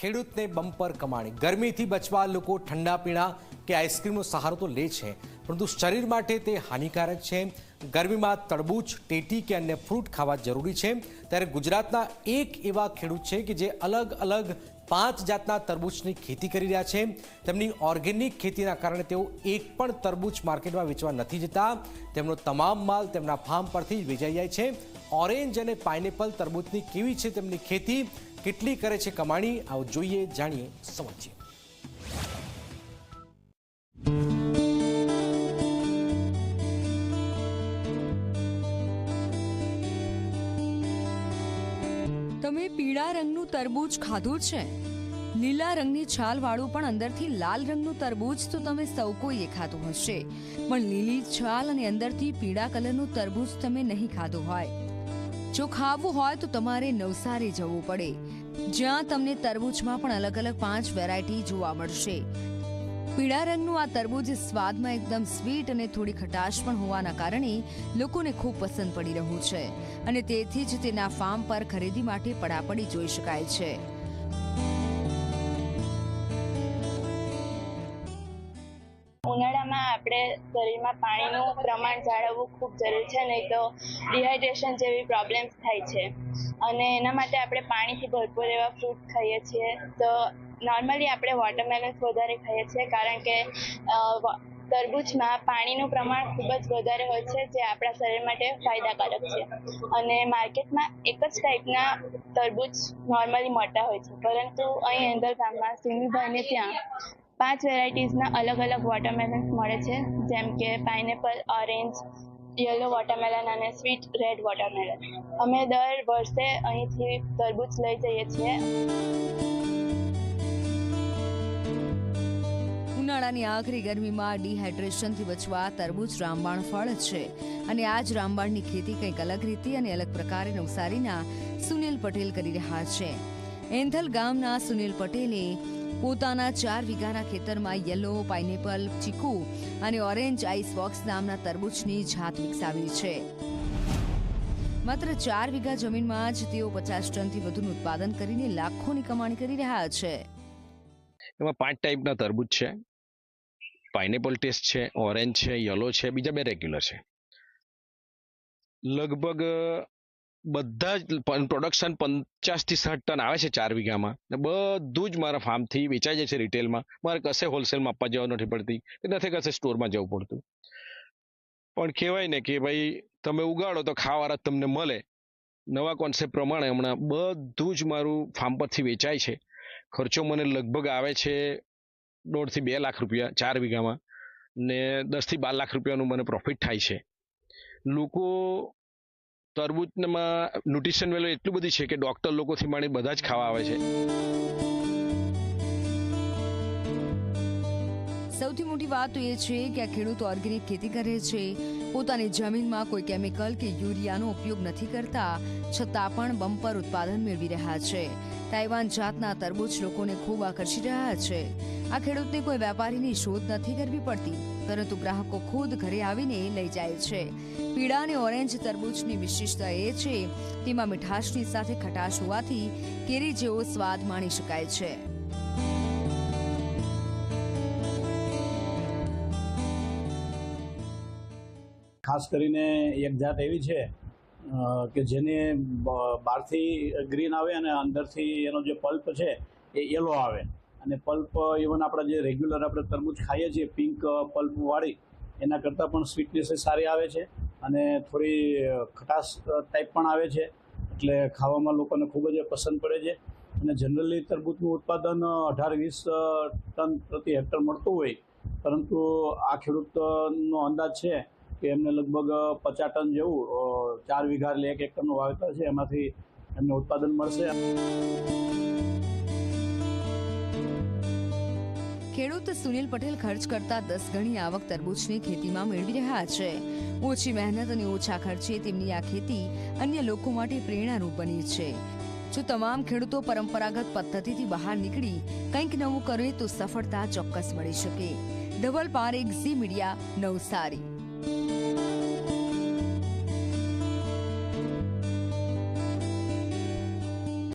ખેડૂતને બમ્પર કમાણી. ગરમીથી બચવા લોકો ઠંડા પીણા કે આઈસ્ક્રીમનો સહારો તો લે છે, પરંતુ શરીર માટે તે હાનિકારક છે. ગરમીમાં તરબૂચ ટેટી કે અન્ય ફ્રૂટ ખાવા જરૂરી છે. ત્યારે ગુજરાતના એક એવા ખેડૂત છે કે જે અલગ અલગ પાંચ જાતના તરબૂચની ખેતી કરી રહ્યા છે. તેમની ઓર્ગેનિક ખેતીના કારણે તેઓ એક પણ તરબૂચ માર્કેટમાં વેચવા નથી જતા. તેમનો તમામ માલ તેમના ફાર્મ પરથી જ વેચાઈ જાય છે. ઓરેન્જ અને પાઇનેપલ તરબૂચની કેવી છે તેમની ખેતી, કેટલી કરે છે કમાણી, આવો જોઈએ, જાણીએ, સમજીએ. તમે પીળા રંગનું તરબૂચ ખાધું છે? લીલા રંગની છાલવાળું પણ અંદરથી લાલ રંગનું તરબૂચ તો તમે સૌ કોઈએ ખાધું હશે. પણ લીલી છાલ અને અંદરથી પીળા કલરનું તરબૂચ તમે નહીં ખાધું હોય. જો ખાવું હોય તો તમારે નવસારી જવું પડે. જ્યાં તમને તરબૂચમાં પણ અલગ અલગ પાંચ વેરાયટી જોવા મળશે. પીળા રંગનું આ તરબૂચ સ્વાદમાં એકદમ સ્વીટ અને થોડી ખટાશ પણ હોવાના કારણે લોકોને ખૂબ પસંદ પડી રહ્યું છે. અને તેથી જ તેના ફાર્મ પર ખરીદી માટે પડાપડી જોઈ શકાય છે. શરીરમાં પાણીનું પ્રમાણ જાળવવું ખૂબ જરૂરી છે, નહીં તો ડિહાઇડ્રેશન જેવી પ્રોબ્લેમ્સ થાય છે. અને એના માટે આપણે પાણીથી ભરપૂર એવા ફ્રૂટ ખાઈએ છીએ. તો નોર્મલી આપણે વોટરમેલન્સ વધારે ખાઈએ છીએ, કારણ કે તરબૂચમાં પાણીનું પ્રમાણ ખૂબ જ વધારે હોય છે, જે આપણા શરીર માટે ફાયદાકારક છે. અને માર્કેટમાં એક જ ટાઈપના તરબૂચ નોર્મલી મળતા હોય છે, પરંતુ અહીં અંદર ગામમાં સિંહભાઈને ત્યાં પાંચ વેરાયટીઝના અલગ અલગ વોટરમેલન્સ મળે છે. જેમ કે પાઇનેપલ ઓરેન્જ યલો વોટરમેલન અને સ્વીટ રેડ વોટરમેલન અમે દર વર્ષે અહીંથી તરબૂચ લઈ જઈએ છીએ. ઉનાળાની આખરી ગરમીમાં ડિહાઇડ્રેશનથી બચવા તરબૂચ રામબાણ ફળ છે. અને આ જ રામબાણની ખેતી કંઈક અલગ રીતે અને અલગ પ્રકારે નવસારીના સુનિલ પટેલ કરી રહ્યા છે. એન્થલ ગામના સુનિલ પટેલે પોતાના ચાર વીઘાના ખેતરમાં યલો, પાઇનેપલ, ચીકુ અને ઓરેન્જ આઈસ બોક્સ નામના તરબૂચની જાત વિકસાવી છે. માત્ર ચાર વીઘા જમીનમાં જ તેઓ પચાસ ટનથી વધુનું ઉત્પાદન કરીને લાખોની કમાણી કરી રહ્યા છે. એમાં પાંચ ટાઈપના તરબૂચ છે. પાઇનેપલ ટેસ્ટ છે, ઓરેન્જ છે, યલો છે, બીજા બે રેગ્યુલર છે. લગભગ બધા જ પ્રોડક્શન પચાસથી સાઠ ટન આવે છે ચાર વીઘામાં. ને બધું જ મારા ફાર્મથી વેચાઈ જાય છે રિટેલમાં મારે કશે હોલસેલમાં આપવા જવા નથી પડતી, કે નથી કશે સ્ટોરમાં જવું પડતું. પણ કહેવાય ને કે ભાઈ, તમે ઉગાડો તો ખાવાળા તમને મળે. નવા કોન્સેપ્ટ પ્રમાણે હમણાં બધું જ મારું ફાર્મ પરથી વેચાય છે. ખર્ચો મને લગભગ આવે છે દોઢથી બે લાખ રૂપિયા ચાર વીઘામાં. ને દસથી બાર લાખ રૂપિયાનું મને પ્રોફિટ થાય છે. લોકો તરબૂચમાં ન્યુટ્રિશન વેલ્યુ એટલું બધી છે કે ડોક્ટર લોકોથી માંડી બધા જ ખાવા આવે છે. સૌથી મોટી વાત એ છે કે આ ખેડૂતો ઓર્ગેનિક ખેતી કરે છે. પોતાની જમીનમાં કોઈ કેમિકલ કે યુરિયાનો ઉપયોગ નથી કરતા, છતાં પણ બમ્પર ઉત્પાદન મેળવી રહ્યા છે. તાઇવાન જાતના તરબૂચ લોકોને ખૂબ આકર્ષી રહ્યા છે. આ ખેડૂતને કોઈ વેપારીની શોધ નથી કરવી પડતી, પરંતુ ગ્રાહકો ખુદ ઘરે આવીને લઈ જાય છે. પીળા અને ઓરેન્જ તરબૂચની વિશેષતા એ છે, તેમાં મીઠાશની સાથે ખટાશ હોવાથી કેરી જેવો સ્વાદ માણી શકાય છે. ખાસ કરીને એક જાત એવી છે કે જેને બહારથી ગ્રીન આવે અને અંદરથી એનો જે પલ્પ છે એ યલો આવે. અને પલ્પ ઇવન આપણે જે રેગ્યુલર આપણે તરબૂચ ખાઈએ છીએ પિંક પલ્પવાળી એના કરતાં પણ સ્વીટનેસ સારી આવે છે. અને થોડી ખટાશ ટાઈપ પણ આવે છે. એટલે ખાવામાં લોકોને ખૂબ જ પસંદ પડે છે. અને જનરલી તરબૂચનું ઉત્પાદન અઢાર, વીસ ટન પ્રતિ હેક્ટર મળતું હોય, પરંતુ આ ખેડૂતનો અંદાજ છે કે એમને લગભગ પચાસ ટન જેવું ચાર વીઘા એટલે એક એકરનું વાવેતર છે. એમાંથી એમને ઉત્પાદન મળશે. ખેડૂત સુનિલ પટેલ ખર્ચ કરતા દસ ગણી આવક તરબૂચની ખેતીમાં મેળવી રહ્યા છે. ઓછી મહેનત અને ઓછા ખર્ચે તેમની આ ખેતી અન્ય લોકો માટે પ્રેરણારૂપ બની છે. જો તમામ ખેડૂતો પરંપરાગત પદ્ધતિથી બહાર નીકળી કંઈક નવું કરે તો સફળતા ચોક્કસ મળી શકે. Dhaval Parekh, Zee Media, Navsari.